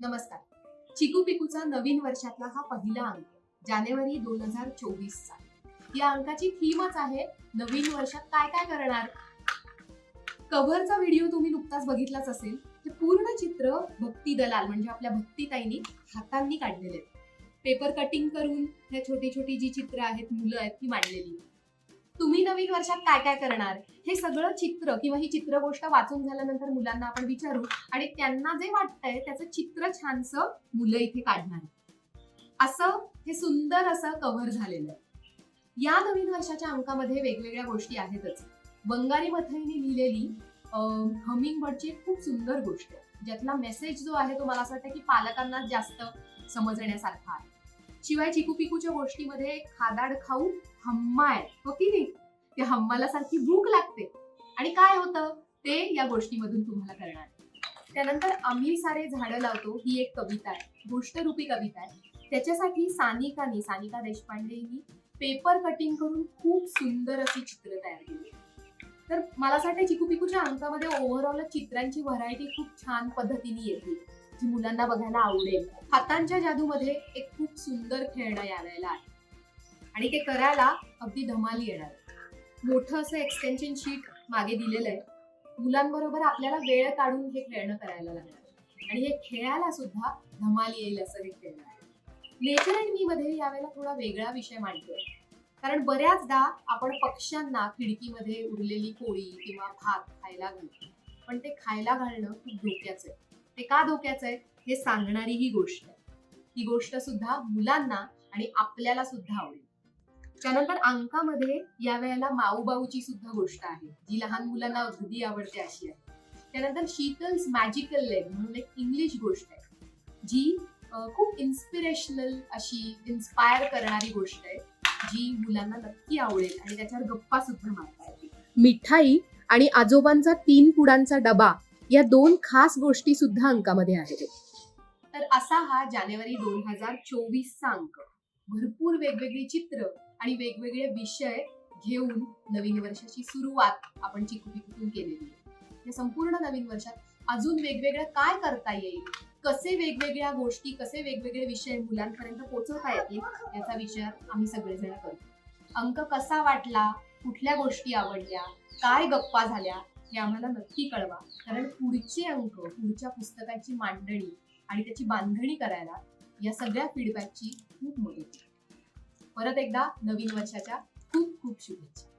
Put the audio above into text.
नमस्कार. चिकू पिकूचा नवीन वर्षातला हा पहिला अंक जानेवारी दोन हजार चोवीसचा या अंकाची थीमच आहे नवीन वर्षात काय काय करणार? कव्हरचा व्हिडिओ तुम्ही नुकताच बघितलाच असेल हे पूर्ण चित्र भक्ती दलाल म्हणजे आपल्या भक्तीताईंनी हातांनी काढलेले आहेत. पेपर कटिंग करून ह्या छोटी छोटी जी चित्र आहेत मुलं आहेत ती मांडलेली आहेत. नवीन वर्षात काय काय करणार? हे सगळं चित्र किंवा ही चित्रगोष्ट वाचून झाल्यानंतर मुलांना आपण विचारू आणि त्यांना जे वाटतंय त्याचं चित्र छानसं मुलं इथे काढणार असं हे सुंदर असं कव्हर झालेलं आहे. या नवीन वर्षाच्या अंकामध्ये वेगवेगळ्या गोष्टी आहेतच. बंगाली मथईने लिहिलेली हमिंग बर्डची एक खूप सुंदर गोष्ट आहे. ज्यातला मेसेज जो आहे तो मला असं वाटतं की पालकांना जास्त समजण्यासारखा आहे. शिवाय चिकू पिकूच्या गोष्टीमध्ये खादाड खाऊ हम्मा आहे हो की नाही? की हम्माला सारखी भूक लागते. आणि काय होतं? ते या गोष्टीमधून तुम्हाला करणार त्यानंतर आम्ही सारे झाडं लावतो ही एक कविता आहे. गोष्टरूपी कविता आहे. त्याच्यासाठी सानिकानी सानिका देशपांडेनी पेपर कटिंग करून खूप सुंदर अशी चित्र तयार केली. तर मला असं वाटतं चिकू पिकूच्या अंकामध्ये ओव्हरऑल चित्रांची व्हरायटी खूप छान पद्धतीने येते जी मुलांना बघायला आवडेल. हातांच्या जादूमध्ये एक खूप सुंदर खेळणं यायला आहे. आणि ते करायला अगदी धमाली येणार. आहे. मोठं असं एक्सटेन्शन शीट मागे दिलेलं आहे. मुलांबरोबर आपल्याला वेळ काढून हे खेळणं करायला लागणार. आणि हे खेळायला सुद्धा धमाल येईल असं हे खेळणं आहे. नेचर अँड मी मध्ये यावेळेला थोडा वेगळा विषय मांडतोय. कारण बऱ्याचदा आपण पक्ष्यांना खिडकीमध्ये उरलेली पोळी किंवा भात खायला घालतो. पण ते खायला घालणं खूप धोक्याचं आहे. ते का धोक्याचं आहे? हे सांगणारी ही गोष्ट आहे. ही गोष्ट सुद्धा मुलांना आणि आपल्याला सुद्धा आवडेल. त्यानंतर अंकामध्ये या वेळेला माऊबाऊची सुद्धा गोष्ट आहे जी लहान मुलांना अगदी आवडते अशी आहे. त्यानंतर शीतल्स मॅजिकल लेग म्हणून एक इंग्लिश गोष्ट आहे जी खूप इन्स्पिरेशनल अशी इन्स्पायर करणारी गोष्ट आहे जी मुलांना नक्की आवडेल आणि त्याच्यावर गप्पा सुद्धा मारता येतील. मिठाई आणि आजोबांचा तीन पुडांचा डबा या दोन खास गोष्टी सुद्धा अंकामध्ये आहेत. तर असा हा जानेवारी दोन हजार चोवीसचा अंक. भरपूर वेगवेगळी चित्र आणि वेगवेगळे विषय घेऊन नवीन वर्षाची सुरुवात आपण चिकुपिकूतून केलेली आहे. या संपूर्ण नवीन वर्षात अजून वेगवेगळं काय करता येईल? कसे वेगवेगळ्या गोष्टी कसे वेगवेगळे विषय मुलांपर्यंत पोहोचवता येतील याचा विचार आम्ही सगळेजण करतो. अंक कसा वाटला? कुठल्या गोष्टी आवडल्या? काय गप्पा झाल्या? हे आम्हाला नक्की कळवा. कारण पुढचे अंक पुढच्या पुस्तकाची मांडणी आणि त्याची बांधणी करायला या सगळ्या फीडबॅकची खूप मदत परत एकदा नवीन वर्षाच्या खूप खूप शुभेच्छा.